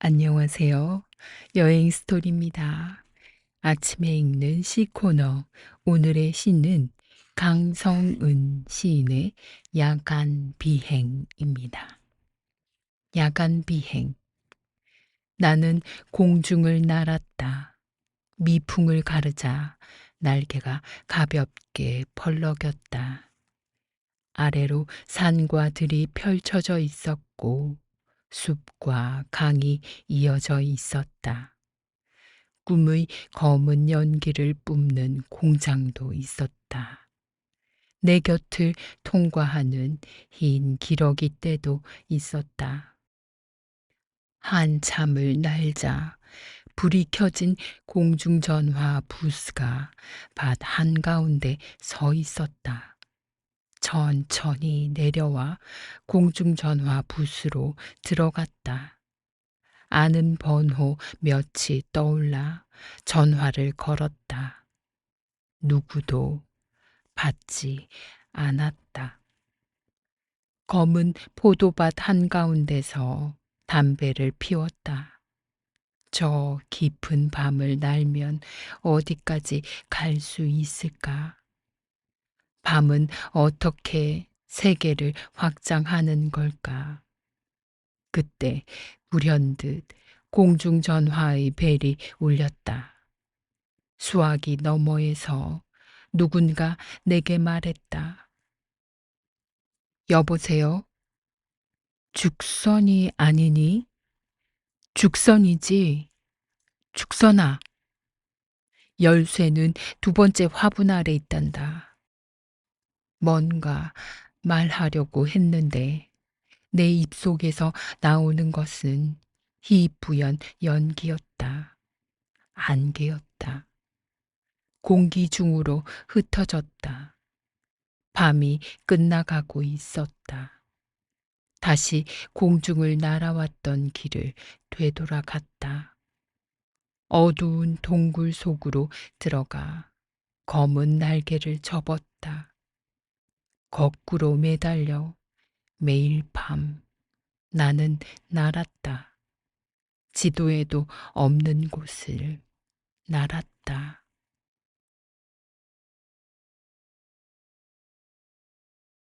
안녕하세요. 여행 스토리입니다. 아침에 읽는 시 코너. 오늘의 시는 강성은 시인의 야간 비행입니다. 야간 비행. 나는 공중을 날았다. 미풍을 가르자 날개가 가볍게 펄럭였다. 아래로 산과 들이 펼쳐져 있었고 숲과 강이 이어져 있었다. 꿈의 검은 연기를 뿜는 공장도 있었다. 내 곁을 통과하는 흰 기러기 떼도 있었다. 한참을 날자 불이 켜진 공중전화 부스가 밭 한가운데 서 있었다. 천천히 내려와 공중전화 부스로 들어갔다. 아는 번호 몇이 떠올라 전화를 걸었다. 누구도 받지 않았다. 검은 포도밭 한가운데서 담배를 피웠다. 저 깊은 밤을 날면 어디까지 갈 수 있을까? 밤은 어떻게 세계를 확장하는 걸까? 그때 불현듯 공중전화의 벨이 울렸다. 수화기 너머에서 누군가 내게 말했다. 여보세요? 죽선이 아니니? 죽선이지. 죽선아. 열쇠는 두 번째 화분 아래 있단다. 뭔가 말하려고 했는데 내 입속에서 나오는 것은 희부연 연기였다. 안개였다. 공기 중으로 흩어졌다. 밤이 끝나가고 있었다. 다시 공중을 날아왔던 길을 되돌아갔다. 어두운 동굴 속으로 들어가 검은 날개를 접었다. 거꾸로 매달려 매일 밤 나는 날았다. 지도에도 없는 곳을 날았다.